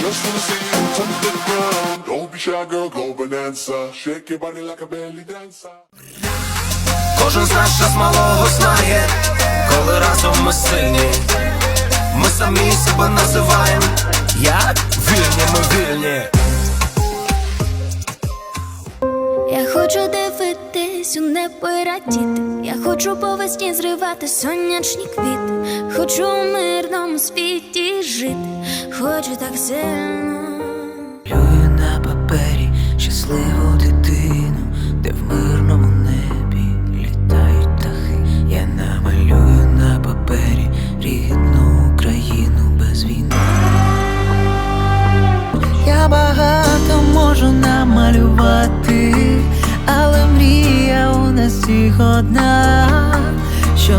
just wanna see you on the ground. Don't be shy, girl, go bonanza. Shake your body like a belly dancer. Кожен з нас час малого знає, коли разом ми сильні. Ми самі себе називаємо як вільні, ми вільні. Я хочу дивитись у небо і радіти. Я хочу по весні зривати сонячні квіти. Хочу у мирному світі жити. Хочу так сильно. Малюю на папері щасливу дитину, де в мирному небі літають птахи. Я намалюю на папері рідну Україну без війни. Я багато можу намалювати, але мрія у нас всіх одна.